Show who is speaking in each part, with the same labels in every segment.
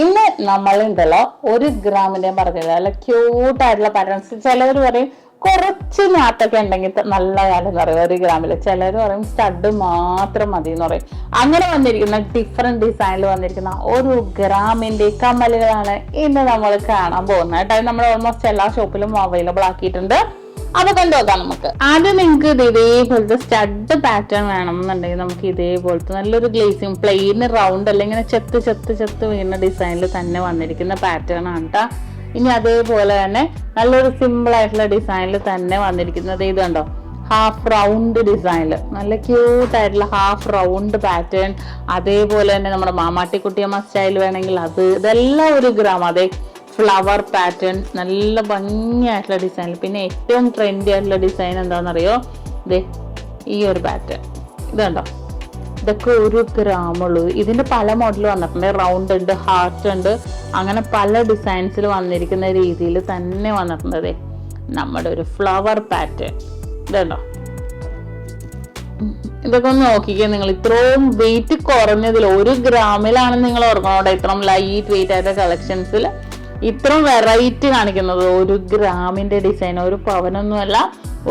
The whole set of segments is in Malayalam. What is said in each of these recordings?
Speaker 1: ഇന്ന് നമ്മളുണ്ടല്ലോ ഒരു ഗ്രാമിന്റെ പറഞ്ഞില്ല. നല്ല ക്യൂട്ടായിട്ടുള്ള പാറ്റേൺസ് ചിലവർ പറയും കുറച്ച് ഞാത്തൊക്കെ ഉണ്ടെങ്കിൽ നല്ല കാലം എന്ന് പറയും. ഒരു ഗ്രാമിൽ ചിലർ പറയും സ്റ്റഡ് മാത്രം മതി എന്ന് പറയും. അങ്ങനെ വന്നിരിക്കുന്ന ഡിഫറെന്റ് ഡിസൈനിൽ വന്നിരിക്കുന്ന ഒരു ഗ്രാമിന്റെ കമ്മലുകളാണ് ഇന്ന് നമ്മൾ കാണാൻ പോകുന്നത്. കേട്ടോ നമ്മൾ ഓൾമോസ്റ്റ് എല്ലാ ഷോപ്പിലും അവൈലബിൾ ആക്കിയിട്ടുണ്ട്. അപ്പൊ കണ്ടുനോക്കാം നമുക്ക്? ആദ്യം നിങ്ങൾക്ക് ഇത് ഇതേപോലത്തെ സ്റ്റഡ് പാറ്റേൺ വേണമെന്നുണ്ടെങ്കിൽ നമുക്ക് ഇതേപോലത്തെ നല്ലൊരു ഗ്ലേസിങ് പ്ലെയിൻ റൗണ്ട് അല്ലെങ്കിൽ ചെത്ത് ചെത്ത് ചെത്ത് വീണ ഡിസൈനിൽ തന്നെ വന്നിരിക്കുന്ന പാറ്റേൺ ആണ് കേട്ടോ ഇനി അതേപോലെ തന്നെ നല്ലൊരു സിമ്പിൾ ആയിട്ടുള്ള ഡിസൈനിൽ തന്നെ വന്നിരിക്കുന്നത് ഇത് കണ്ടോ? ഹാഫ് റൗണ്ട് ഡിസൈനിൽ നല്ല ക്യൂട്ട് ആയിട്ടുള്ള ഹാഫ് റൗണ്ട് പാറ്റേൺ അതേപോലെ തന്നെ നമ്മുടെ മാമാട്ടിക്കുട്ടിയമ്മ സ്റ്റൈൽ വേണമെങ്കിൽ അത് ഇതെല്ലാം ഒരു ഗ്രാം അതേ ഫ്ലവർ പാറ്റേൺ നല്ല ഭംഗിയായിട്ടുള്ള ഡിസൈൻ പിന്നെ ഏറ്റവും ട്രെൻഡി ആയിട്ടുള്ള ഡിസൈൻ എന്താണെന്നറിയോ? ദേ ഈ ഒരു പാറ്റേൺ ഇതുണ്ടോ ഇതൊക്കെ ഒരു ഗ്രാമുള്ളൂ ഇതിന്റെ പല മോഡൽ വന്നിട്ടുണ്ട്. റൗണ്ട് ഉണ്ട് ഹാർട്ട് ഉണ്ട്. അങ്ങനെ പല ഡിസൈൻസിൽ വന്നിരിക്കുന്ന രീതിയിൽ തന്നെ വന്നിട്ടുണ്ട് അതെ നമ്മുടെ ഒരു ഫ്ലവർ പാറ്റേൺ ഇതുണ്ടോ ഇതൊക്കെ ഒന്ന് നോക്കിക്കേ നിങ്ങൾ. ഇത്രയും വെയിറ്റ് കുറഞ്ഞതിൽ ഒരു ഗ്രാമിലാണ് നിങ്ങൾ ഓർക്കണോടെ ഇത്രയും ലൈറ്റ് വെയിറ്റ് ആയിട്ട് കളക്ഷൻസിൽ ഇത്രയും വെറൈറ്റി കാണിക്കുന്നത്. ഒരു ഗ്രാമിന്റെ ഡിസൈൻ ഒരു പവനൊന്നുമല്ല.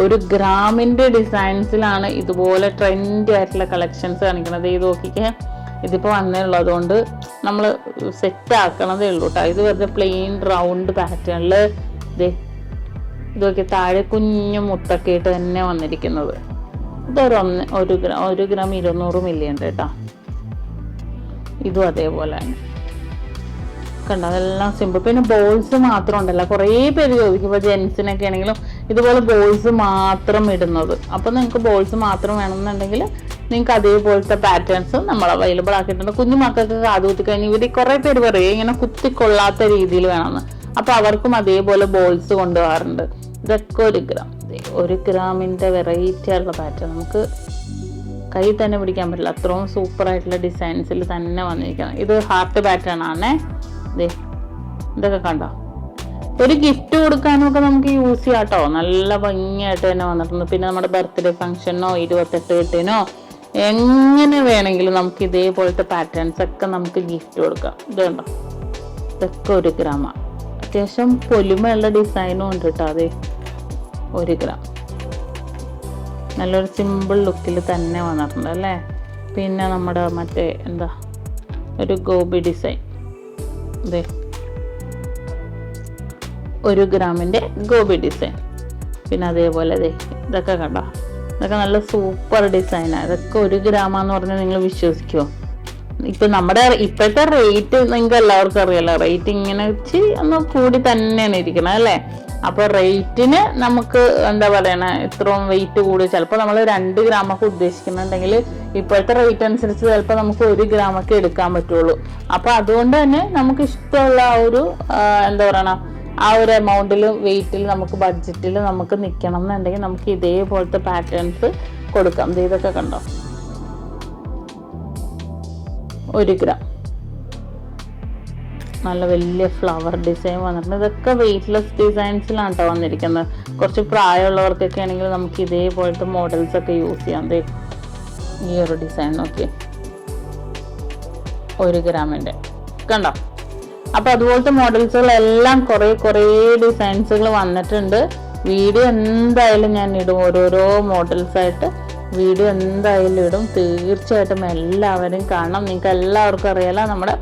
Speaker 1: ഒരു ഗ്രാമിന്റെ ഡിസൈൻസിലാണ് ഇതുപോലെ ട്രെൻഡി ആയിട്ടുള്ള കളക്ഷൻസ് കാണിക്കുന്നത്. ഇത് നോക്കിക്കേ. ഇതിപ്പോൾ വന്നേ ഉള്ളൂ. അതുകൊണ്ട് നമ്മൾ സെറ്റ് ആക്കണതേ ഉള്ളൂ കേട്ടോ ഇത് വെറുതെ പ്ലെയിൻ റൗണ്ട് പാറ്റേണിൽ ഇത് ഇതൊക്കെ താഴെ കുഞ്ഞു മുത്തൊക്കെ തന്നെ വന്നിരിക്കുന്നത്. ഇതൊരു ഒന്ന് ഒരു ഗ്രാം ഒരു ഗ്രാം ഇരുന്നൂറ് ഉണ്ട് കേട്ടോ ഇതും അതേപോലെ തന്നെ കണ്ടോ അതെല്ലാം സിമ്പിൾ പിന്നെ ബോൾസ് മാത്രം ഉണ്ടല്ലോ. കുറേ പേര് ചോദിക്കും. ഇപ്പോൾ ജെൻസിനൊക്കെ ആണെങ്കിലും ഇതുപോലെ ബോൾസ് മാത്രം ഇടുന്നത്. അപ്പോൾ നിങ്ങൾക്ക് ബോൾസ് മാത്രം വേണമെന്നുണ്ടെങ്കിൽ നിങ്ങൾക്ക് അതേപോലത്തെ പാറ്റേൺസ് നമ്മൾ അവൈലബിൾ ആക്കിയിട്ടുണ്ട്. കുഞ്ഞു മക്കൾക്ക് കാതുകുത്തി കഴിഞ്ഞ് ഇവർ കുറേ പേര് പറയും ഇങ്ങനെ കുത്തിക്കൊള്ളാത്ത രീതിയിൽ വേണമെന്ന് അപ്പോൾ അവർക്കും അതേപോലെ ബോൾസ് കൊണ്ടുപോകാറുണ്ട്. ഇതൊക്കെ ഒരു ഗ്രാം. ഒരു ഗ്രാമിന്റെ വെറൈറ്റി ആയിട്ടുള്ള പാറ്റേൺ നമുക്ക് കൈ തന്നെ പിടിക്കാൻ പറ്റില്ല. അത്രയും സൂപ്പർ ആയിട്ടുള്ള ഡിസൈൻസിൽ തന്നെ വന്നിരിക്കണം. ഇത് ഹാർട്ട് പാറ്റേൺ ആണേ. ദേ ഇതൊക്കെ കണ്ടോ? ഒരു ഗിഫ്റ്റ് കൊടുക്കാനൊക്കെ നമുക്ക് യൂസ് ചെയ്യാം കേട്ടോ നല്ല ഭംഗിയായിട്ട് തന്നെ വന്നിട്ടുണ്ട്. പിന്നെ നമ്മുടെ ബർത്ത്ഡേ ഫംഗ്ഷനോ ഇരുപത്തെട്ട് കെട്ടിനോ എങ്ങനെ വേണമെങ്കിലും നമുക്ക് ഇതേപോലത്തെ പാറ്റേൺസ് ഒക്കെ നമുക്ക് ഗിഫ്റ്റ് കൊടുക്കാം. ഇത് കണ്ടോ? ഇതൊക്കെ ഒരു ഗ്രാമ അത്യാവശ്യം പൊലിമയുള്ള ഡിസൈനും ഉണ്ട് കേട്ടോ അതെ ഒരു ഗ്രാം നല്ലൊരു സിമ്പിൾ ലുക്കിൽ തന്നെ വന്നിട്ടുണ്ട് അല്ലേ? പിന്നെ നമ്മുടെ മറ്റേ എന്താ ഒരു ഗോബി ഡിസൈൻ ഇതേ ഒരു ഗ്രാമിന്റെ ഗോബി ഡിസൈൻ പിന്നെ അതേപോലെ ദേ ഇതൊക്കെ കണ്ടോ? ഇതൊക്കെ നല്ല സൂപ്പർ ഡിസൈനാണ് ഇതൊക്കെ ഒരു ഗ്രാമാന്ന് പറഞ്ഞാൽ നിങ്ങൾ വിശ്വസിക്കുമോ ഇപ്പൊ നമ്മുടെ ഇപ്പോഴത്തെ റേറ്റ് നിങ്ങൾക്ക് എല്ലാവർക്കും അറിയാലോ. റേറ്റ് ഇങ്ങനെ വെച്ച് ഒന്ന് കൂടി തന്നെയാണ് ഇരിക്കണം അല്ലേ? അപ്പൊ റേറ്റിന് നമുക്ക് എന്താ പറയണ ഇത്രയും വെയിറ്റ് കൂടി. ചിലപ്പോൾ നമ്മൾ രണ്ട് ഗ്രാമൊക്കെ ഉദ്ദേശിക്കുന്നുണ്ടെങ്കിൽ ഇപ്പോഴത്തെ റേറ്റ് അനുസരിച്ച് ചിലപ്പോൾ നമുക്ക് ഒരു ഗ്രാമൊക്കെ എടുക്കാൻ പറ്റുള്ളൂ. അപ്പോൾ അതുകൊണ്ട് തന്നെ നമുക്ക് ഇഷ്ടമുള്ള ആ ഒരു എന്താ പറയണ ആ ഒരു എമൗണ്ടിൽ വെയിറ്റിൽ നമുക്ക് ബഡ്ജറ്റിൽ നമുക്ക് നിൽക്കണം എന്നുണ്ടെങ്കിൽ നമുക്ക് ഇതേപോലത്തെ പാറ്റേൺസ് കൊടുക്കാം. ഇതൊക്കെ കണ്ടോ? ഒരു ഗ്രാം നല്ല വലിയ ഫ്ലവർ ഡിസൈൻ വന്നിട്ടുണ്ട്. ഇതൊക്കെ വെയിറ്റ്ലെസ് ഡിസൈൻസിലാണ് കേട്ടോ വന്നിരിക്കുന്നത്. കുറച്ച് പ്രായമുള്ളവർക്കൊക്കെ ആണെങ്കിൽ നമുക്ക് ഇതേപോലത്തെ മോഡൽസ് ഒക്കെ യൂസ് ചെയ്യാം. ദേ ഈ ഒരു ഡിസൈൻ നോക്കി ഒരു ഗ്രാമിന്റെ കണ്ടോ? അപ്പോൾ അതുപോലത്തെ മോഡൽസുകളെല്ലാം കുറേ കുറേ ഡിസൈൻസുകൾ വന്നിട്ടുണ്ട്. വീഡിയോ എന്തായാലും ഞാൻ ഇടും. ഓരോരോ മോഡൽസായിട്ട് വീഡിയോ എന്തായാലും ഇടും. തീർച്ചയായിട്ടും എല്ലാവരും കാണണം. നിങ്ങൾക്ക് എല്ലാവർക്കും അറിയാലോ നമ്മുടെ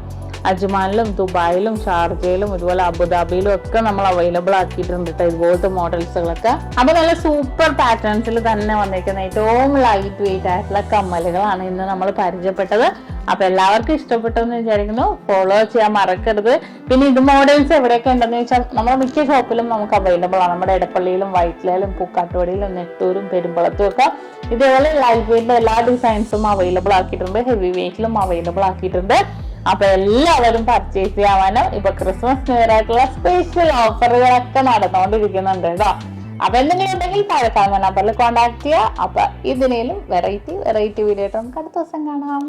Speaker 1: അജ്മാനിലും ദുബായിലും ഷാർജയിലും ഇതുപോലെ അബുദാബിയിലും ഒക്കെ നമ്മൾ അവൈലബിൾ ആക്കിയിട്ടുണ്ട് കേട്ടോ ഇതുപോലത്തെ മോഡൽസുകളൊക്കെ അപ്പൊ നല്ല സൂപ്പർ പാറ്റേൺസിൽ തന്നെ വന്നിരിക്കുന്ന ഏറ്റവും ലൈറ്റ് വെയിറ്റ് ആയിട്ടുള്ള കമ്മലുകളാണ് ഇന്ന് നമ്മൾ പരിചയപ്പെട്ടത്. അപ്പൊ എല്ലാവർക്കും ഇഷ്ടപ്പെട്ടെന്ന് വിചാരിക്കുന്നു. ഫോളോ ചെയ്യാൻ മറക്കരുത്. പിന്നെ ഇത് മോഡൽസ് എവിടെയൊക്കെ ഉണ്ടെന്ന് വെച്ചാൽ നമ്മുടെ മിക്ക ഷോപ്പിലും നമുക്ക് അവൈലബിൾ ആണ്. നമ്മുടെ ഇടപ്പള്ളിയിലും വൈറ്റിലയിലും പൂക്കാട്ടുപടിയിലും നെട്ടൂരും പെരുമ്പളത്തും ഒക്കെ ഇതേപോലെ ലൈറ്റ് വെയിറ്റിലെ എല്ലാ ഡിസൈൻസും അവൈലബിൾ ആക്കിയിട്ടുണ്ട്. ഹെവി വെയിറ്റിലും അവൈലബിൾ ആക്കിയിട്ടുണ്ട്. അപ്പൊ എല്ലാവരും പർച്ചേസ് ചെയ്യാവാനും ഇപ്പൊ ക്രിസ്മസ് ആയിട്ടുള്ള സ്പെഷ്യൽ ഓഫറുകളൊക്കെ നടന്നുകൊണ്ടിരിക്കുന്നുണ്ട് കേട്ടോ. അപ്പൊ എന്തെങ്കിലും ഉണ്ടെങ്കിൽ താഴെ കാണുന്ന നമ്പറിൽ കോൺടാക്ട് ചെയ്യുക. അപ്പൊ ഇതിനേലും വെറൈറ്റി വെറൈറ്റി വീഡിയോ നമുക്ക് അടുത്ത ദിവസം കാണാം.